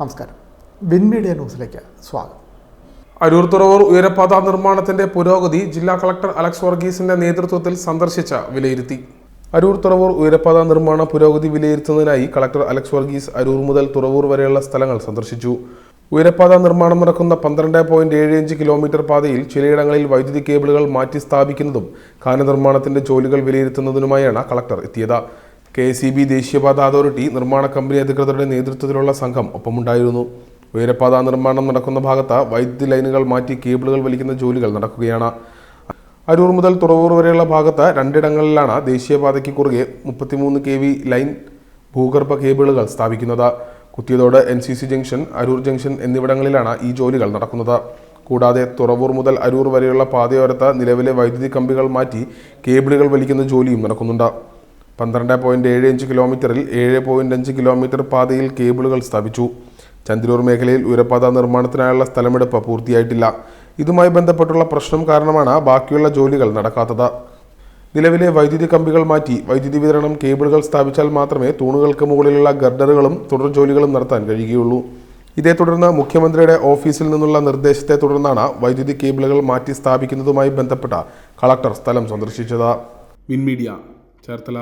നമസ്കാരം. Win media ന്യൂസിലേക്ക് സ്വാഗതം. അരൂർ തുറവൂർ ഉയരപാത നിർമ്മാണത്തിന്റെ പുരോഗതി ജില്ലാ കളക്ടർ അലക്സ് വർഗീസിന്റെ നേതൃത്വത്തിൽ സന്ദർശിച്ച വിലയിരുത്തി. അരൂർ തുറവൂർ ഉയരപാത നിർമ്മാണ പുരോഗതി വിലയിരുത്തുന്നതിനായി കളക്ടർ അലക്സ് വർഗീസ് അരൂർ മുതൽ തുറവൂർ വരെയുള്ള സ്ഥലങ്ങൾ സന്ദർശിച്ചു. ഉയരപാത നിർമ്മാണം നടക്കുന്ന പന്ത്രണ്ട് പോയിന്റ് ഏഴ് അഞ്ച് കിലോമീറ്റർ പാതയിൽ ചിലയിടങ്ങളിൽ വൈദ്യുതി കേബിളുകൾ മാറ്റി സ്ഥാപിക്കുന്നതും ഖാന നിർമ്മാണത്തിന്റെ ജോലികൾ വിലയിരുത്തുന്നതിനുമായാണ് കളക്ടർ എത്തിയത്. കെ സി ബി ദേശീയപാത അതോറിറ്റി നിർമ്മാണ കമ്പനി അധികൃതരുടെ നേതൃത്വത്തിലുള്ള സംഘം ഒപ്പമുണ്ടായിരുന്നു. ഉയരപാത നിർമ്മാണം നടക്കുന്ന ഭാഗത്ത് വൈദ്യുതി ലൈനുകൾ മാറ്റി കേബിളുകൾ വലിക്കുന്ന ജോലികൾ നടക്കുകയാണ്. അരൂർ മുതൽ തുറവൂർ വരെയുള്ള ഭാഗത്ത് രണ്ടിടങ്ങളിലാണ് ദേശീയപാതയ്ക്ക് കുറുകെ മുപ്പത്തിമൂന്ന് കെ വി ലൈൻ ഭൂഗർഭ കേബിളുകൾ സ്ഥാപിക്കുന്നത്. Kuthiyathode N C C junction Aroor junction എന്നിവിടങ്ങളിലാണ് ഈ ജോലികൾ നടക്കുന്നത്. കൂടാതെ തുറവൂർ മുതൽ അരൂർ വരെയുള്ള പാതയോരത്ത് നിലവിലെ വൈദ്യുതി കമ്പികൾ മാറ്റി കേബിളുകൾ വലിക്കുന്ന ജോലിയും നടക്കുന്നുണ്ട്. പന്ത്രണ്ട് പോയിന്റ് ഏഴ് അഞ്ച് കിലോമീറ്ററിൽ ഏഴ് പോയിന്റ് അഞ്ച് കിലോമീറ്റർ പാതയിൽ കേബിളുകൾ സ്ഥാപിച്ചു. ചന്ദ്രൂർ മേഖലയിൽ ഉയരപാത നിർമ്മാണത്തിനായുള്ള സ്ഥലമെടുപ്പ് പൂർത്തിയായിട്ടില്ല. ഇതുമായി ബന്ധപ്പെട്ടുള്ള പ്രശ്നം കാരണമാണ് ബാക്കിയുള്ള ജോലികൾ നടക്കാത്തത്. നിലവിലെ വൈദ്യുതി കമ്പികൾ മാറ്റി വൈദ്യുതി വിതരണം കേബിളുകൾ സ്ഥാപിച്ചാൽ മാത്രമേ തൂണുകൾക്ക് മുകളിലുള്ള ഗർഡറുകളും തുടർ ജോലികളും നടത്താൻ കഴിയുകയുള്ളൂ. ഇതേ തുടർന്ന് മുഖ്യമന്ത്രിയുടെ ഓഫീസിൽ നിന്നുള്ള നിർദ്ദേശത്തെ തുടർന്നാണ് വൈദ്യുതി കേബിളുകൾ മാറ്റി സ്ഥാപിക്കുന്നതുമായി ബന്ധപ്പെട്ട കളക്ടർ സ്ഥലം സന്ദർശിച്ചത്. മിൻമീഡിയ ചേർത്തല.